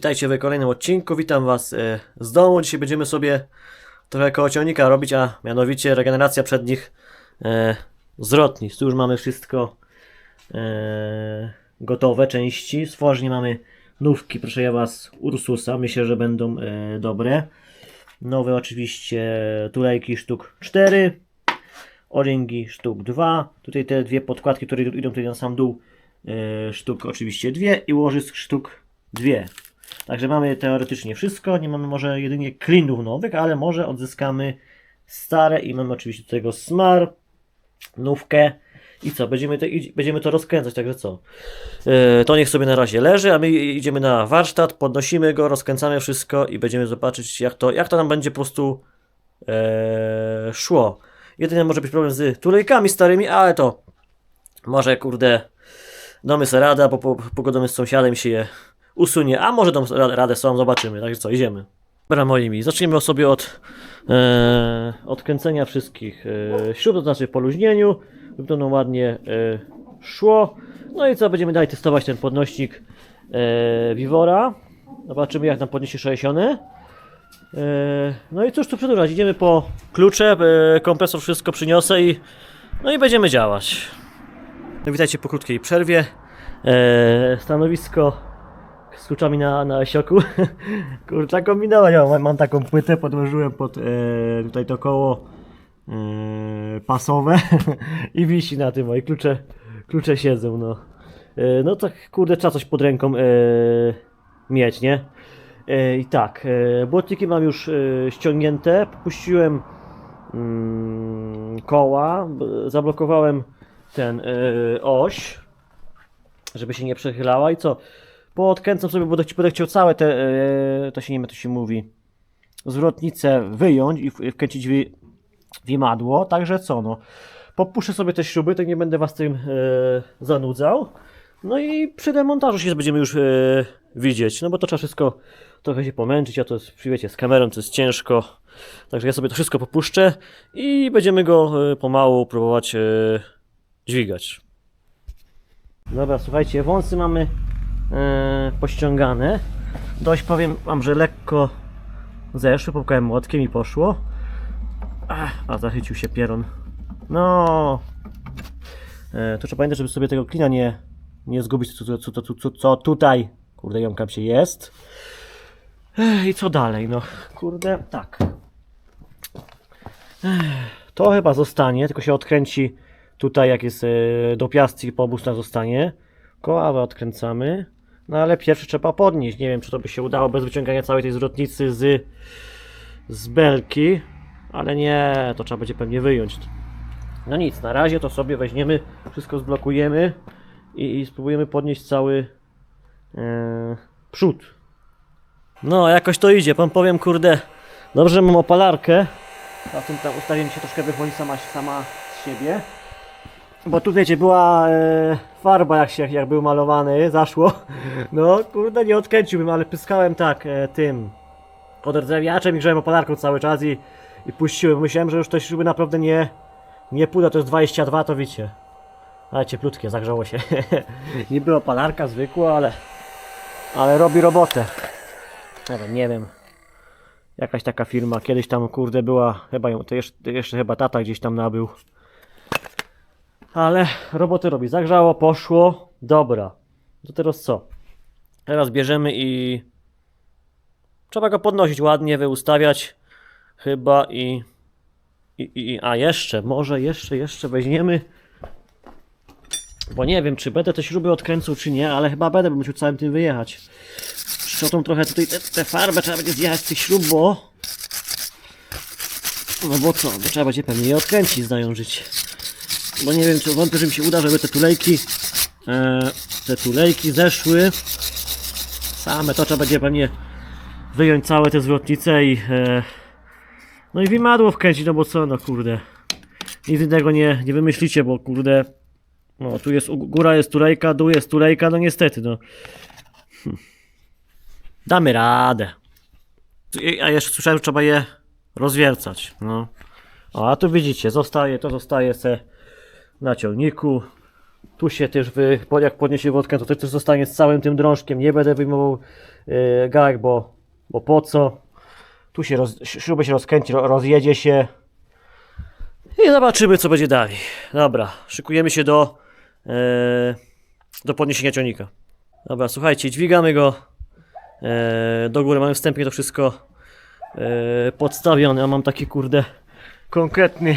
Witajcie w kolejnym odcinku, witam was e, z domu. Dzisiaj będziemy sobie trochę kołociągnika robić, a mianowicie regeneracja przednich e, zwrotnic. Tu już mamy wszystko e, gotowe, części. Stwornie mamy nówki, proszę ja was, Ursusa, myślę, że będą e, dobre. Nowe oczywiście tulejki sztuk 4, oringi sztuk 2. Tutaj te dwie podkładki, które idą tutaj na sam dół, sztuk oczywiście dwie i łożysk sztuk dwie. Także mamy teoretycznie wszystko, nie mamy może jedynie klinów nowych, ale może odzyskamy stare i mamy oczywiście tego smar, nówkę i co, będziemy to, będziemy to rozkręcać, także co. E, to niech sobie na razie leży, a my idziemy na warsztat, podnosimy go, rozkręcamy wszystko i będziemy zobaczyć jak to, jak to nam będzie po prostu e, szło. Jedynie może być problem z tulejkami starymi, ale to może kurde domy se rada, bo po, pogodomy z sąsiadem się je usunie, a może ra- radę są, zobaczymy, także co, idziemy. Dobra moi mili, zaczniemy sobie od e, odkręcenia wszystkich e, śrub, to znaczy po luźnieniu, żeby to ładnie e, szło. No i co, będziemy dalej testować ten podnośnik e, Vivora. Zobaczymy jak nam podniesie 60. E, no i cóż tu przedłużać, idziemy po klucze, e, kompresor wszystko przyniosę i no i będziemy działać. No, witajcie po krótkiej przerwie. E, stanowisko kluczami na, na sioku. Kurczak kombinować. Ja mam, mam taką płytę, podłożyłem pod e, tutaj to koło e, pasowe i wisi na tym moje klucze, klucze siedzą. No. E, no tak kurde trzeba coś pod ręką e, mieć, nie? E, I tak, e, błotniki mam już e, ściągnięte. Puściłem mm, koła, zablokowałem ten e, oś, żeby się nie przechylała i co? Poodkręcam sobie, bo będę, chciał całe te, e, to się nie wiem, to się mówi, zwrotnicę wyjąć i wkręcić w, w imadło, także co no, popuszę sobie te śruby, to nie będę was tym e, zanudzał. No i przy demontażu się będziemy już e, widzieć, no bo to trzeba wszystko trochę się pomęczyć, a to jest, wiecie, z kamerą to jest ciężko. Także ja sobie to wszystko popuszczę i będziemy go e, pomału próbować dźwigać. Dobra, słuchajcie, wąsy mamy pościągane. Dość powiem wam, że lekko zeszły, popukałem młotkiem i poszło. A zachycił się pieron. No. E, to trzeba pamiętać, żeby sobie tego klina nie, nie zgubić, co, co, co, co, co, tutaj, kurde, jąkam się jest. I co dalej? No, kurde, tak. To chyba zostanie, tylko się odkręci tutaj, jak jest e, do piastki po obu stronach zostanie. Koławę odkręcamy. No ale pierwszy trzeba podnieść. Nie wiem, czy to by się udało bez wyciągania całej tej zwrotnicy z, z belki. Ale nie, to trzeba będzie pewnie wyjąć. No nic, na razie to sobie weźmiemy, wszystko zblokujemy i, i spróbujemy podnieść cały e, przód. No, jakoś to idzie. Pan powiem, kurde, dobrze mam opalarkę. A tym tam ustawienie się troszkę wychodzi sama, sama z siebie. Bo tu wiecie, była e, farba jak się jak był malowany, zaszło. No kurde nie odkręciłbym, ale pyskałem tak e, tym odrdzewiaczem i grzałem opalarką cały czas i, i puściłem. Myślałem, że już te śruby naprawdę nie, nie pójdą, to jest 22, to wiecie. Ale cieplutkie, zagrzało się. nie była opalarka zwykła, ale, ale robi robotę. Nie wiem, nie wiem. Jakaś taka firma, kiedyś tam kurde była, chyba ją, to jeszcze, jeszcze chyba tata gdzieś tam nabył. Ale roboty robi. Zagrzało, poszło. Dobra. To teraz co? Teraz bierzemy i trzeba go podnosić ładnie, wyustawiać chyba i, i, i a jeszcze, może jeszcze, jeszcze weźmiemy bo nie wiem, czy będę te śruby odkręcał, czy nie, ale chyba będę, bo musiał całym tym wyjechać. Szczotą trochę tutaj tę te, te farbę trzeba będzie zjechać z tych śrub, bo no bo co, bo trzeba będzie pewnie je odkręcić, zdają żyć. Bo nie wiem, czy wątpię, że mi się uda, żeby te tulejki e, te tulejki zeszły. Same to trzeba będzie pewnie wyjąć całe te zwrotnice i e, no i w imadło wkręcić, no bo co, no kurde. Nic innego nie, nie wymyślicie, bo kurde no tu jest, góra jest tulejka, dół jest tulejka, no niestety, no. Hm. Damy radę. A jeszcze słyszałem, że trzeba je rozwiercać, no. O, a tu widzicie, zostaje, to zostaje se na ciągniku. Tu się też, wy, jak podniesie wodkę, to też zostanie z całym tym drążkiem. Nie będę wyjmował yy, bo, bo po co? Tu się roz, śrubę się rozkręci, ro- rozjedzie się. I zobaczymy, co będzie dalej. Dobra, szykujemy się do, yy, do podniesienia ciągnika. Dobra, słuchajcie, dźwigamy go e, do góry. Mamy wstępnie to wszystko e, podstawione. A mam taki kurde konkretny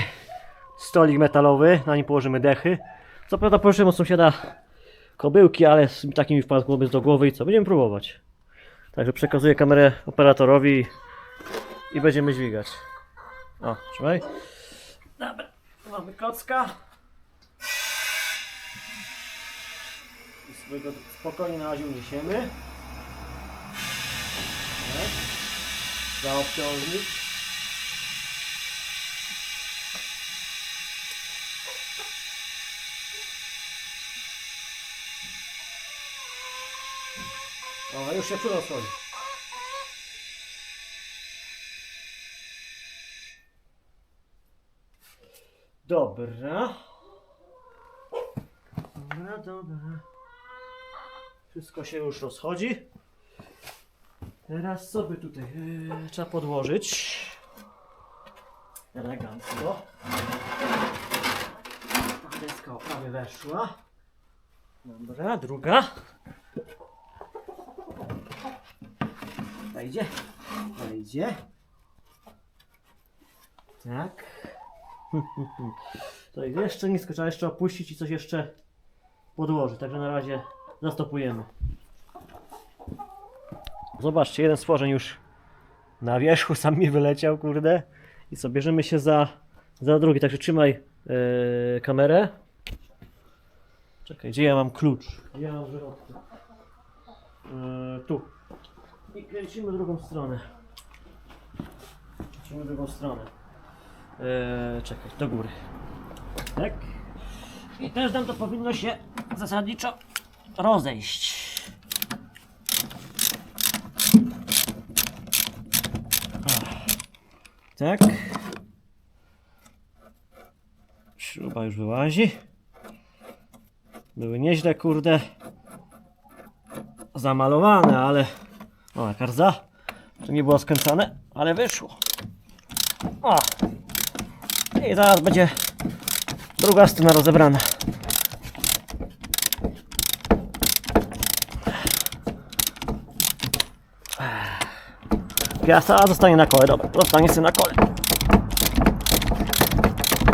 stolik metalowy. Na nim położymy dechy. Co prawda pożyczyłem od sąsiada kobyłki, ale z takim mi wpadł głowy do głowy i co? Będziemy próbować. Także przekazuję kamerę operatorowi i będziemy dźwigać. O, trzymaj. Dobra, mamy klocka. I sobie go spokojnie na razie uniesiemy. Tak. O, już się czuło schodzi. Dobra. Dobra, dobra. Wszystko się już rozchodzi. Teraz co by tutaj yy, trzeba podłożyć? Elegancko. Ta deska prawie weszła. Dobra, druga. Wejdzie. Wejdzie. Tak. To jest jeszcze nisko, trzeba jeszcze opuścić i coś jeszcze podłożyć. Także na razie zastopujemy. Zobaczcie, jeden stworzeń już na wierzchu, sam mi wyleciał, kurde. I co, bierzemy się za, za drugi, także trzymaj yy, kamerę. Czekaj, gdzie ja mam klucz? Gdzie ja mam żyrowkę? Yy, tu. I kręcimy drugą stronę. Kręcimy drugą stronę. Yy, czekaj, do góry. Tak. I też nam to powinno się zasadniczo rozejść. Tak. Śruba już wyłazi. Były nieźle, kurde, zamalowane, ale... O, jaka. To nie było skręcane, ale wyszło. O! I zaraz będzie druga strona rozebrana. Piasa zostanie na kole, dobra, zostanie sobie na kole.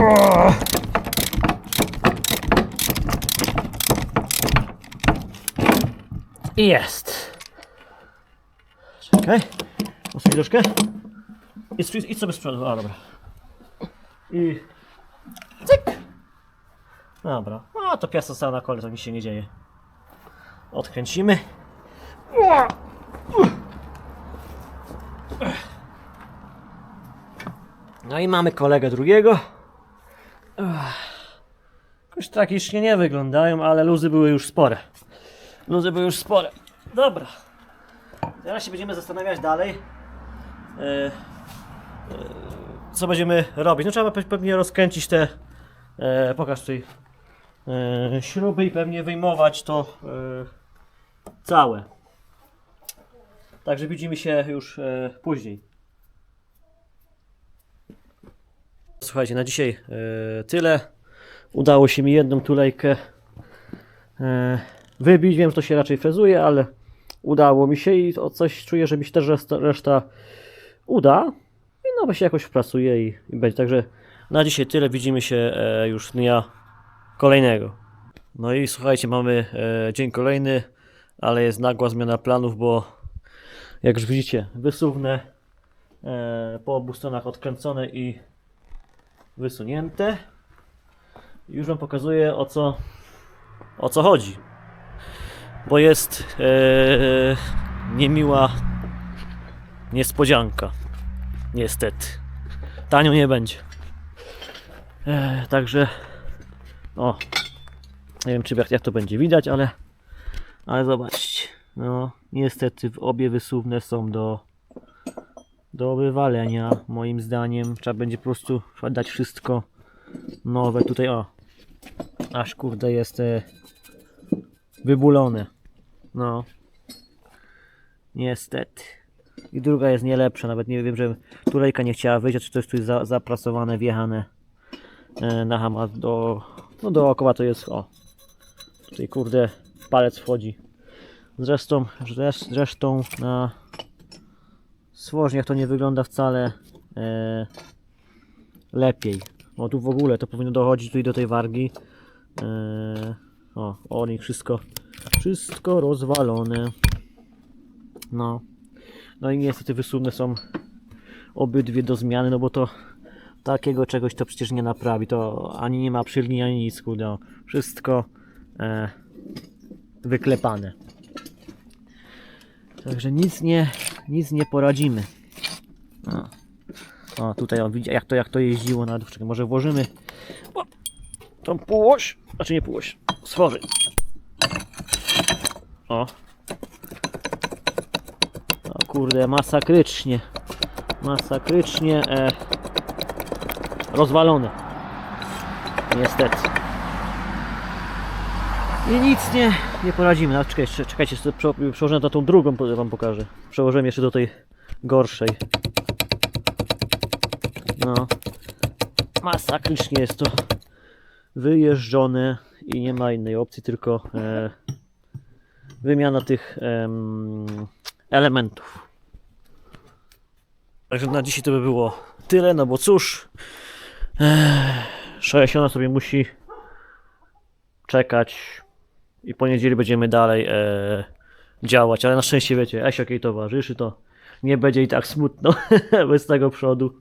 O! I jest. Czekaj. Posuń troszkę. Idź, idź sobie z. A, dobra. I... Cyk. Dobra. A, to piasa została na kole, to nic się nie dzieje. Odkręcimy. No i mamy kolegę drugiego. Ech. Jakoś tragicznie nie wyglądają, ale luzy były już spore. Luzy były już spore. Dobra. Teraz się będziemy zastanawiać dalej. e, e, co będziemy robić? No trzeba pe- pewnie rozkręcić te. E, pokaż tutaj. Śruby i pewnie wyjmować to całe. Także widzimy się już później. Słuchajcie, na dzisiaj tyle. Udało się mi jedną tulejkę wybić. Wiem, że to się raczej frezuje, ale udało mi się i o coś czuję, że mi się też reszta, reszta uda. I no, się jakoś wprasuje i, i będzie. Także na dzisiaj tyle. Widzimy się e, już dnia kolejnego. No i słuchajcie, mamy e, dzień kolejny, ale jest nagła zmiana planów, bo jak już widzicie, wysuwne e, po obu stronach odkręcone i wysunięte. Już Wam pokazuję o co, o co chodzi. Bo jest e, niemiła niespodzianka. Niestety. Tanio nie będzie. E, także o nie wiem czy jak, to będzie widać, ale ale zobaczcie. No niestety obie wysuwne są do do wywalenia moim zdaniem. Trzeba będzie po prostu dać wszystko nowe tutaj o aż kurde jest e, wybulone. No. Niestety. I druga jest nie lepsza, nawet nie wiem, że tulejka nie chciała wyjść, czy to jest tu za, zaprasowane, wjechane e, na hama do, no dookoła to jest, o, tutaj kurde palec wchodzi. Zresztą, zresz- zresztą na swożniach to nie wygląda wcale e, lepiej. No tu w ogóle to powinno dochodzić tutaj do tej wargi. E, o, o nich wszystko, wszystko rozwalone. No. No i niestety wysłówne są obydwie do zmiany, no bo to takiego czegoś to przecież nie naprawi. To ani nie ma przylni, ani nic, kurde. no. Wszystko e, wyklepane. Także nic nie, nic nie poradzimy. O, o tutaj on widzi jak to, jak to jeździło na dwóch. Może włożymy o, tą półoś, znaczy nie półoś, stworzy. O. O kurde, masakrycznie. Masakrycznie e, rozwalone. Niestety. I nic nie, nie poradzimy. No, czekajcie, jeszcze- czekajcie, przełożę na tą drugą, wam pokażę. Przełożyłem jeszcze do tej gorszej. No. Masakrycznie jest to wyjeżdżone i nie ma innej opcji, tylko e, wymiana tych em, elementów. Także na dzisiaj to by było tyle, no bo cóż, 60 sobie musi czekać i po niedzieli będziemy dalej e, działać, ale na szczęście wiecie, Esiok jej towarzyszy, to nie będzie i tak smutno bez tego przodu.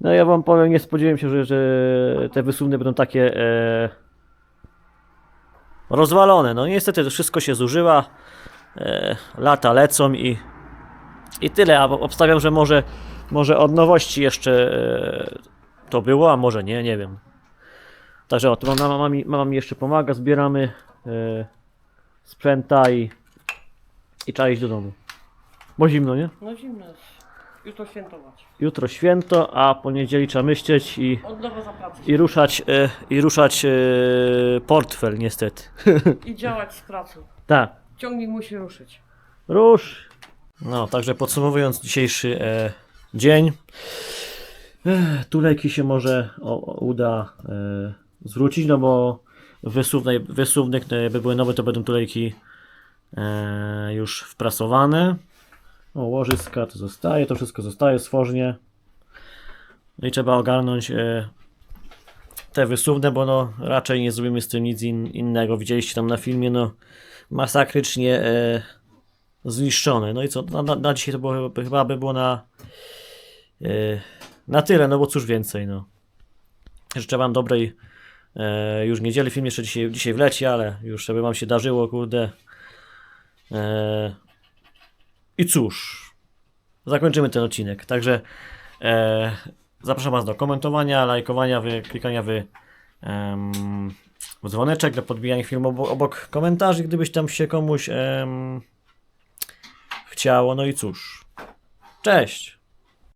No ja wam powiem, nie spodziewałem się, że, że te wysuwne będą takie e, rozwalone. No niestety to wszystko się zużywa, e, lata lecą i, i tyle, a obstawiam, że może, może od nowości jeszcze e, to było, a może nie, nie wiem. Także o, to mama, mi, mama mi jeszcze pomaga, zbieramy e, sprzęta i, i trzeba iść do domu. Bo zimno, nie? No zimno. Jutro świętować. Jutro święto, a poniedzieli trzeba myśleć i, Od nowa i ruszać, e, i ruszać e, portfel niestety. I działać z pracą. tak, Ciągnik musi ruszyć. rusz. No, także podsumowując dzisiejszy e, dzień, e, tulejki się może o, o, uda e, zwrócić, no bo wysuwne, wysuwnych, no, jakby były nowe, to będą tulejki e, już wprasowane. O, łożyska to zostaje, to wszystko zostaje stworznie. No i trzeba ogarnąć e, te wysuwne, bo no raczej nie zrobimy z tym nic in, innego. Widzieliście tam na filmie, no masakrycznie e, zniszczone. No i co, na, na, dzisiaj to było, chyba- chyba by było na e, na tyle, no bo cóż więcej, no. Życzę wam dobrej e, już niedzieli, film jeszcze dzisiaj, dzisiaj wleci, ale już żeby wam się darzyło, kurde. E, I cóż, zakończymy ten odcinek. Także e, zapraszam Was do komentowania, lajkowania, wy, klikania wy, em, w dzwoneczek, do podbijania filmu obok, obok komentarzy, gdybyś tam się komuś em, chciało. No i cóż, cześć!